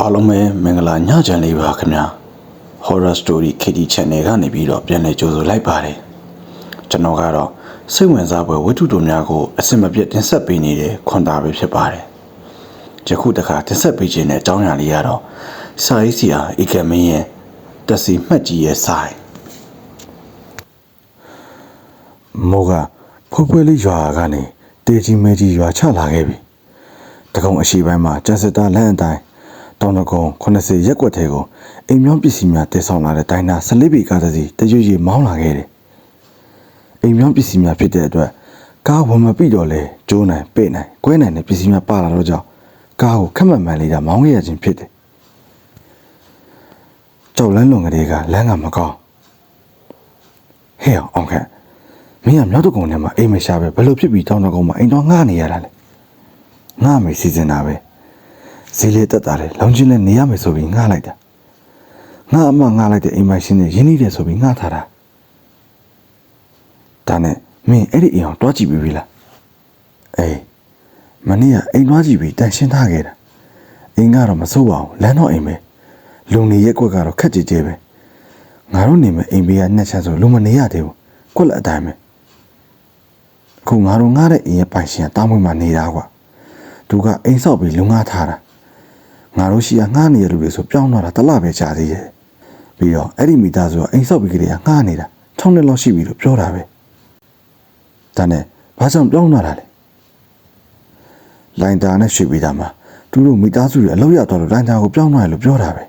အားလုံးပဲမင်္ဂလာညချမ်းလေးပါခင်ဗျာ Horror Story KD Channel ကနေပြီးတော့ပြန်လည်ကြိုဆိုလိုက်ပါတယ်ကျွန်တော်ကတော့စိတ်ဝင်စားဖွယ်ဝတ္ထုတို့များကိုအစင်မပြတ်တင်ဆက်ပေးနေတဲ့ခွန်တာပဲဖြစ်ပါတယ်ယခုတခါတင်ဆက်ပေးခြင်းတဲ့အကြောင်းအရာလေးကတော့စာရေးဆရာဧကမင်းရဲ့တက်စီမှတ်ကြီးရဲ့စာရမိုးကဖွေးဖွေးလေးရွာကနေတေကြီးမဲကြီးရွာချလာခဲ့ပြီတကုံအရှိပိုင်းမှာကျန်စစ်သားလမ်းအတိုင်း တောင်တကုံ80ရက်ကွက်ထဲကိုအိမ်မြောင်းပစ္စည်းများတည်ဆောင်လာတဲ့တိုင်းနာ14ပေကားတစ်စီးတရွေ့ရွေ့မောင်းလာခဲ့တယ်အိမ်မြောင်းပစ္စည်းများဖြစ်တဲ့အတွက်ကားဝင်မပြီးတော့လဲကျိုးနိုင်ပဲ့နိုင်ကွဲနိုင်တဲ့ပစ္စည်းများပါလာတော့ကြောင့်ကားကိုခက်မှန်မှန်လေးကမောင်းခဲ့ရခြင်းဖြစ်တယ်ကြောက်လန်းလွန်ကလေးကလမ်းကမကောင်းဟဲ့အောင်ခက်မင်းကမြောက်တကုံထဲမှာအိမ်မရှာပဲဘယ်လိုဖြစ်ပြီးတောင်းတကုံမှာအိမ်တော်ငှားနေရတာလဲငှားမယ်စီစဉ်တာပဲ ဈေးလေးတက်တာလေလောင်ချင်းနဲ့နေရမယ်ဆိုပြီးငှားလိုက်တာငှားအမငှားလိုက်တဲ့အိမ်မရှိနဲ့ရင်းနှီးတယ်ဆိုပြီးငှားထားတာဒါနဲ့မင်းအဲ့ဒီအိမ်အောင်တွားကြည့်ပြီးပြီလားအေးမနေ့ကအိမ်တွားကြည့်ပြီးတန်ရှင်းထားခဲ့တာအိမ်ကတော့မစိုးပါဘူးလမ်းတော့အိမ်ပဲလူနေရက်ကွက်ကတော့ခက်ကြဲကြဲပဲငါတို့နေမဲ့အိမ်ဘေးကနှက်ချဆိုလူမနေရသေးဘူးကွက်လက်အတိုင်းပဲခုငါတို့ငားတဲ့အိမ်ရဲ့ပိုင်ရှင်ကတားမွေးမှာနေတာကွာသူကအိမ်ဆောက်ပြီးလုံငားထားတာ ငါတို့ရှိကငားနေရလူတွေဆိုပြောင်းတော့တာတစ်လပဲကြာသေးရဲ့ပြီးတော့အဲ့ဒီမိသားစုကအိမ်ဆောက်ပြီးကလေးကငားနေတာ6နှစ်လောက်ရှိပြီလို့ပြောတာပဲဒါနဲ့ဘာကြောင့်ပြောင်းတော့တာလဲလိုင်တာနဲ့ရွှေပြည်သားမှာသူတို့မိသားစုတွေအလုပ်ရတော့လို့လိုင်တာကိုပြောင်းတော့ရလို့ပြောတာပဲ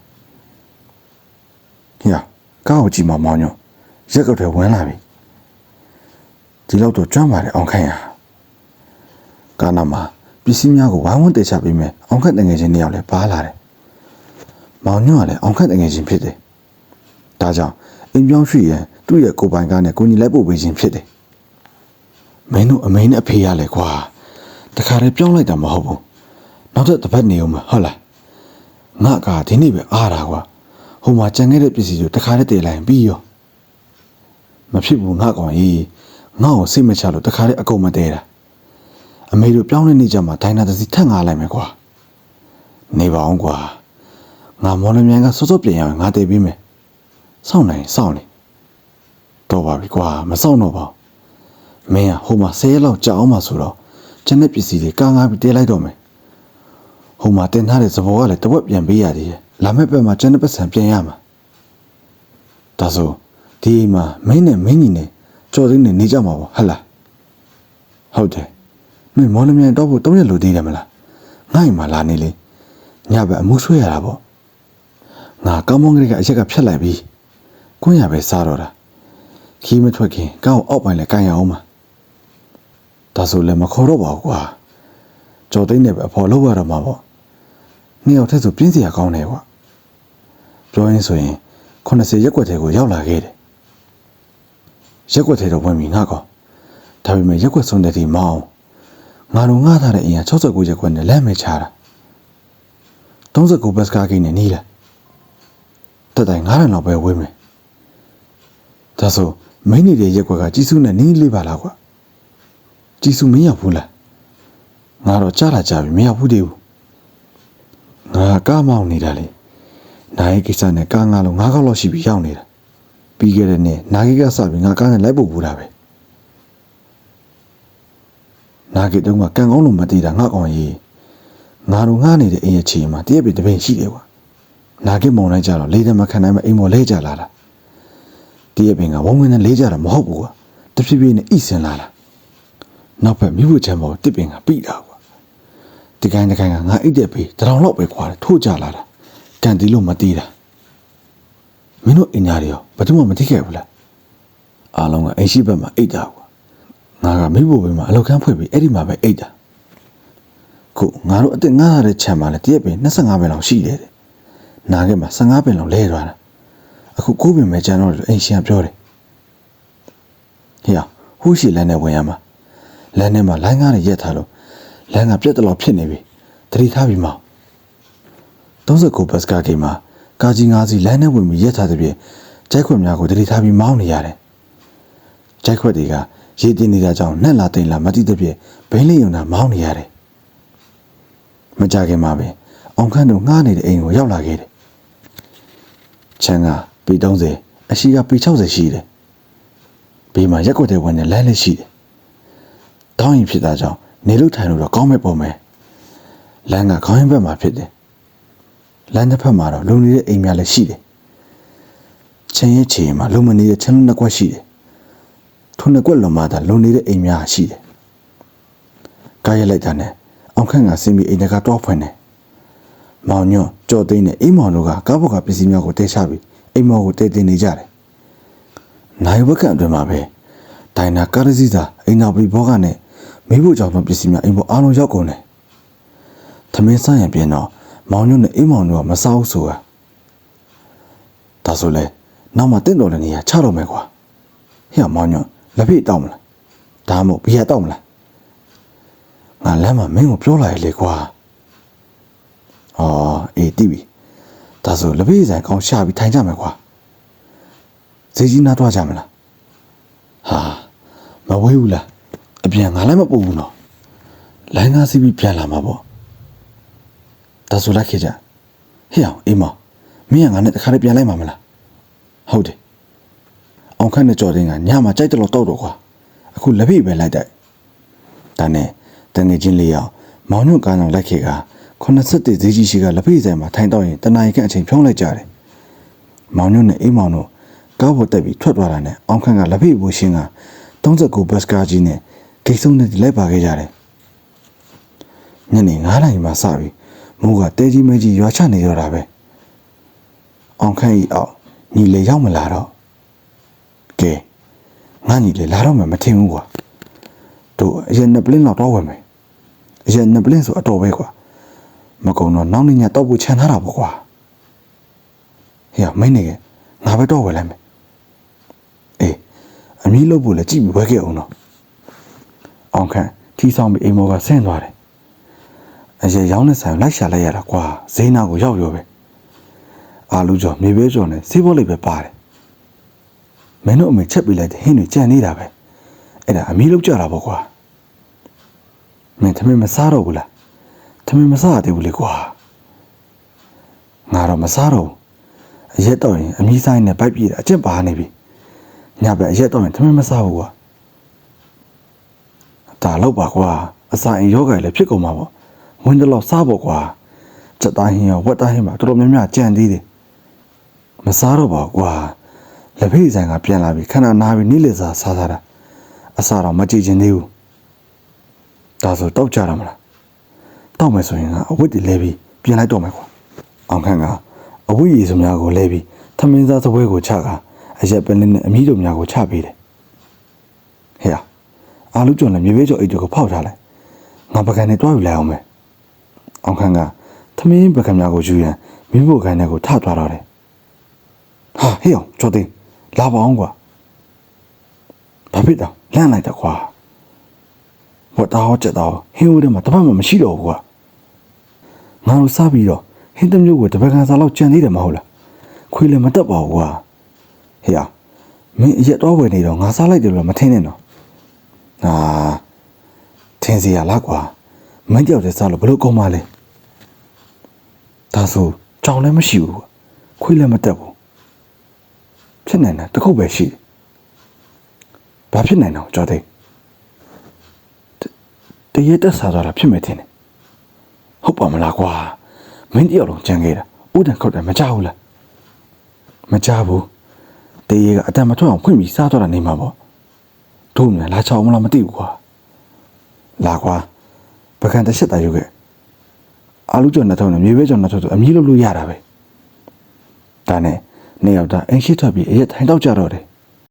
ဟေ့ကားကိုကြည့်မမောင်းညွန့်ရက်ကုတ်တွေဝင်လာပြီဒီလောက်တော့ကျွမ်းပါတယ်အောင်ခိုင်ရကာနာမှာ ပစ္စည်းများကိုဝိုင်းဝန်းတေချပေးမယ်အောင်ခက်တငယ်ချင်းနှစ်ယောက်လည်းပါလာတယ်မောင်ညွန့်ကလည်းအောင်ခက်တငယ်ချင်းဖြစ်တယ်ဒါကြောင့်အိမ်ပြောင်းရွှေ့ရင်သူ့ရဲ့ကိုယ်ပိုင်ကားနဲ့ကိုကြီးလိုက်ပို့ပေးခြင်းဖြစ်တယ်မင်းတို့အမေနဲ့အဖေရလဲကွာတခါတည်းပြောင်းလိုက်တာမဟုတ်ဘူးနောက်တစ်တစ်ပတ်နေအောင်မဟုတ်လားငါကဒီနေ့ပဲအားတာကွာဟိုမှာကြံခဲ့တဲ့ပစ္စည်းတွေတခါတည်းတည်လိုက်ရင်ပြီးရောမဖြစ်ဘူးငါကောင်ကြီးငါ့ကိုစိတ်မချလို့တခါတည်းအကုန်မတဲတာ အမေတို့ပြောင်းလဲနေကြမှာဒိုင်နာတစ်စီထက်ငါလိုက်မယ်ကွာနေပါအောင်ကွာငါမော်လမြိုင်ကစောစောပြင်ရအောင်ငါတည်ပြီးမယ်စောင့်နိုင်စောင့်နေတော့ပါပြီကွာမစောင့်တော့ပါဘူးမင်းကဟိုမှာဆဲရက်လောက်ကြာအောင်မှဆိုတော့ကျန်တဲ့ပစ္စည်းတွေကာငါပြီးတဲလိုက်တော့မယ်ဟိုမှာတင်ထားတဲ့သဘောကလည်းတဝက်ပြန်ပေးရသေးတယ်လာမယ့်ဘက်မှာကျန်တဲ့ပတ်စံပြန်ရမှာဒါဆိုဒီအိမ်မှာမင်းနဲ့မင်းကြီးနဲ့ကြော်သိန်းနဲ့နေကြမှာပေါ့ဟဟလားဟုတ်တယ် မင်းမော်လမြိုင်တော့ဖို့တုံးရက်လိုသေးတယ်မလားငါ့အိမ်မှာလာနေလေညဘက်အမှုဆွဲရတာပေါ့ငါကောင်းမွန်ကလေးကအရက်ကဖြတ်လိုက်ပြီးကွင်းရပဲစားတော့တာခီးမထွက်ခင်ကောင်းအောက်ပိုင်းလဲကန်ရအောင်မှာဒါဆိုလည်းမခေါ်တော့ပါဘူးကွာကြော်သိန်းနဲ့ပဲအဖော်လောက်ရတော့မှာပေါ့နှစ်ယောက်ထက်ဆိုပြင်းစရာကောင်းတယ်ကွာပြောရင်းဆိုရင်80ရက်ွက်ထဲကိုရောက်လာခဲ့တယ်ရက်ွက်ထဲတော့ဝင်ပြီငါကောဒါပေမဲ့ရက်ွက်ဆုံးတဲ့ဒီမောင်း ငါတို့ငှားထားတဲ့အိမ်က69ရက်ွက်နဲ့လက်မဲ့ချတာ39ဘတ်စကားကိန်းနဲ့နီးလာတက်တိုင်9000လောက်ပဲဝေးမယ်ဒါဆိုမင်းနေတဲ့ရက်ွက်ကကြီးစုနဲ့နီးလေးပါလားကွာကြီးစုမင်းရောက်ဘူးလားငါတော့ကြားလာကြပြီမရောက်ဘူးသေးဘူးငါကားမောင်းနေတာလေနာရီကိစ္စနဲ့ကားငါလုံးငါးခေါက်လောက်ရှိပြီးရောက်နေတာပြီးခဲ့တဲ့နေ့နာဂီကစပြီးငါကားနဲ့လိုက်ပို့ပူတာပဲ နာဂီတုံးကကန်ကောင်းလို့မတည်တာငါကောင်ကြီးငါတို့ငားနေတဲ့အိမ်ရဲ့ခြေမှာတရက်ပြတပင်ရှိတယ်ကွာနာဂီမုံလိုက်ကြတော့လေးတယ်မခံနိုင်မအိမ်မော်လဲကြလာတာတရက်ပင်ကဝုံဝင်နဲ့လေးကြတာမဟုတ်ဘူးကွာတဖြည်းဖြည်းနဲ့ဣစင်လာတာနောက်ဘက်မြို့ဝချမ်းပေါ်တစ်ပင်ကပြီးတာကွာဒီကိုင်းဒီကိုင်းကငါအိတ်တဲ့ပေတရောင်လောက်ပဲခွာတယ်ထို့ကြလာတာကန်တီလို့မတီးတာမင်းတို့အင်ညာတွေရောဘာမှမသိခဲ့ဘူးလားအားလုံးကအိမ်ရှိဘက်မှာအိတ်တာကွာ ငါကမိဖို့ဘက်မှာအလောက်ခန်းဖွင့်ပြီးအဲ့ဒီမှာပဲအိတ်တာခုငါတို့အစ်စ်ငားရတဲ့ခြံမှာလည်းတရက်ပင်25ပင်လောက်ရှိတယ်တဲ့နာခဲ့မှာ15ပင်လောက်လဲသွားတာအခု9ပင်ပဲကျန်တော့တယ်အိမ်ရှင်ကပြောတယ်ဟေ့ဟိုးရှိလမ်းနဲ့ဝင်ရမှာလမ်းထဲမှာလိုင်းကားတွေရက်ထားလို့လမ်းကပြက်တလို့ဖြစ်နေပြီတတိထားပြီးမောင်39ဘတ်စကားဂိမ်းမှာကာကြီး၅စီးလမ်းနဲ့ဝင်ပြီးရက်ထားတဲ့ပြင်ကြိုက်ခွက်များကိုတတိထားပြီးမောင်းနေရတယ်။ကြိုက်ခွက်တွေက ရေတင်နေတာကြောင့်နှက်လာတိန်လာမတိတဲ့ပြင်ဘိန်းလေးယုံတာမောင်းနေရတယ်။မကြခင်မှာပဲအောင်ခန့်တို့ငှားနေတဲ့အိမ်ကိုရောက်လာခဲ့တယ်ချမ်းကပေ30အရှိကပေ60ရှိတယ်ဘေးမှာရက်ွက်တဲ့ဝင်နဲ့လမ်းလေးရှိတယ်တောင်းရင်ဖြစ်တာကြောင့်နေလို့ထိုင်လို့တော့ကောင်းမဲ့ပုံပဲလမ်းကခေါင်းရင်ဘက်မှာဖြစ်တယ်လမ်းတစ်ဖက်မှာတော့လုံနေတဲ့အိမ်များလည်းရှိတယ်ချင်းရဲ့ချီမှာလုံမနေတဲ့ချင်းလုံးနှစ်ကွက်ရှိတယ် ထုံနှစ်ကွက်လုံမှာသာလုံနေတဲ့အိမ်များရှိတယ်ကားရလိုက်တာနဲ့အောင်ခန့်ကစင်ပြီးအိမ်တကတော့ဖွင့်တယ်မောင်ညွန့်ကြော်သိန်းနဲ့အိမ်မောင်တို့ကကားပေါ်ကပစ္စည်းများကိုတဲချပြီးအိမ်မောင်ကိုတဲတင်နေကြတယ်နိုင်ဘက်ကန်အတွင်းမှာပဲဒိုင်နာကားရစီသာအိမ်နောက်ပြီးဘောကနဲ့မိဖို့ကြောင့်တော့ပစ္စည်းများအိမ်ပေါ်အားလုံးရောက်ကုန်တယ်သမင်းဆိုင်ရပြင်တော့မောင်ညွန့်နဲ့အိမ်မောင်တို့ကမစားဘူးဆိုတာဒါဆိုလေနောက်မှတင့်တော်တဲ့နေရာချတော့မယ်ကွာဟဲ့မောင်ညွန့် လက်ဖိတောက်မလားဒါမှမဟုတ်ဘီယာတောက်မလားငါလမ်းမှာမင်းကိုပြောလာရလေကွာအော်အေးတိပြီဒါဆိုလက်ဖိဆိုင်ကောင်းရှာပြီးထိုင်ကြမယ်ကွာဈေးကြီးနားသွားကြမလားဟာမဝေးဘူးလားအပြန်ငါလည်းမပူဘူးနော်လိုင်းကားစီးပြီးပြန်လာမှာပေါ့ဒါဆိုလိုက်ခဲ့ကြဟေ့အောင်အေးမမင်းကငါနဲ့တခါလေးပြန်လိုက်မှာမလားဟုတ်တယ် အောင်ခန့်နဲ့ကြော်တင်ကညမှာကြိုက်တယ်လို့တောက်တော့ကွာအခုလက်ဖိပဲလိုက်တိုက်ဒါနဲ့တငယ်ချင်းလေးအောင်မောင်ညွန့်ကန်းအောင်လိုက်ခဲ့က80တည်ဈေးကြီးရှိကလက်ဖိဆိုင်မှာထိုင်တော့ရင်တနာရီခန့်အချိန်ဖြုံးလိုက်ကြတယ်မောင်ညွန့်နဲ့အိမ်မောင်တို့ကားပေါ်တက်ပြီးထွက်သွားတာနဲ့အောင်ခန့်ကလက်ဖိဘူရှင်းက39ဘတ်စကားကြီးနဲ့ဂိတ်ဆုံးနဲ့လိုက်ပါခဲ့ကြတယ်ညနေ9နာရီမှစပြီးမိုးကတဲကြီးမဲကြီးရွာချနေတော့တာပဲအောင်ခန့်ဤအောက်ညီလေရောက်မလာတော့ ကဲငါညီလေလာတော့မှမထင်ဘူးကွာတို့အရင်နှစ်ပလင်းတော့တော့ဝင်မယ်အရင်နှစ်ပလင်းဆိုအတော်ပဲကွာမကုံတော့နောက်နေ့ညတော့ဖို့ခြံထားတာပေါ့ကွာဟေ့မင်းနေကငါပဲတော့ဝယ်လိုက်မယ်အေးအမီးလို့ဖို့လည်းကြည့်ပြီးဝဲခဲ့အောင်တော့အောင်ခန့်ထီဆောင်ပြီးအိမ်မောကဆင်းသွားတယ်အရေရောင်းတဲ့ဆိုင်လိုက်ရှာလိုက်ရတာကွာဈေးနာကိုရောက်ရောပဲအာလူကျော်မြေပဲကျော်နဲ့စေးဘောလေးပဲပါတယ် မင်းတို့အမေချက်ပေးလိုက်တဲ့ဟင်းတွေကြံနေတာပဲအဲ့ဒါအမီးလောက်ကြတာပေါ့ကွာမင်းသမီးမစားတော့ဘူးလားသမီးမစားသေးဘူးလေကွာငါတော့မစားတော့ဘူးအရက်တော့ရင်အမီးဆိုင်နဲ့ဗိုက်ပြေးတာအကျင့်ပါနေပြီညဘက်အရက်တော့ရင်သမီးမစားဘူးကွာဒါတော့ပါကွာအစာအိမ်ယောဂါလည်းဖြစ်ကုန်မှာပေါ့ဝင်းတလောက်စားဖို့ကွာစက်သားဟင်းရောဝက်သားဟင်းပါတော်တော်များများကြံသေးတယ်မစားတော့ပါဘူးကွာ လက်ဖေးဆိုင်ကပြန်လာပြီခဏနားပြီးနိလေစာစားစားတာအစာတော့မကြည့်ချင်သေးဘူးဒါဆိုတောက်ကြရမလားတောက်မယ်ဆိုရင်ကအဝတ်တွေလဲပြီးပြင်လိုက်တော့မယ်ကွာအောင်ခန့်ကအဝတ်ရည်စုံများကိုလဲပြီးသမင်းစားစပွဲကိုချကအရက်ပလင်းနဲ့အမီးတို့များကိုချပေးတယ်ဟဲ့အာလူကျွန်းနဲ့မြေဘေးကျော်အိတ်တွေကိုဖောက်ထားလိုက်ငါပကံနဲ့တွားယူလိုက်အောင်မယ်အောင်ခန့်ကသမင်းပကံများကိုယူရန်မိဖို့ကန်တဲ့ကိုထသွားတော့တယ်ဟာဟေးအောင်ကျော်သိန်း လာပါအောင်ကွာဘာဖြစ်တော့လန့်လိုက်တော့ကွာဝတ်သားဟောချက်တော့ဟင်းဦးထဲမှာတပတ်မှမရှိတော့ဘူးကွာငါတို့စားပြီးတော့ဟင်းတစ်မျိုးကိုတပတ်ကန်စားလောက်ကြံသေးတယ်မဟုတ်လားခွေးလည်းမတက်ပါဘူးကွာဟေးအောင်မင်းအရက်တော့ဝယ်နေတော့ငါစားလိုက်တယ်လို့မထင်နဲ့နော်ဟာထင်စီရလားကွာမင်းတယောက်တည်းစားလို့ဘလို့ကောင်းပါလဲဒါဆိုကြောင်လည်းမရှိဘူးကွာခွေးလည်းမတက်ဘူး ဖြစ်နိုင်တာတစ်ခုပဲရှိတယ်ဘာဖြစ်နိုင်တော့ကြော်သိတရေတက်စားသွားတာဖြစ်မယ်ထင်တယ်ဟုတ်ပါမလားကွာမင်းတယောက်လုံးကြံခဲ့တာဥဒံခောက်တယ်မကြောက်ဘူးလားမကြောက်ဘူးတရေကအတန်မထွက်အောင်ဖွင့်ပြီးစားသွားတာနေမှာပေါ့တို့မြန်လာချောင်းမလားမသိဘူးကွာလာကွာပကံတစ်ချက်တာယူခဲ့အာလူကျော်နှစ်ထုံးနဲ့မြေပဲကျော်နှစ်ထုံးဆိုအမြည်လို့လို့ရတာပဲဒါနဲ့ နေရောက်တာအင်ရှိထွက်ပြီးအရက်ထိုင်တော့ကြတော့တယ်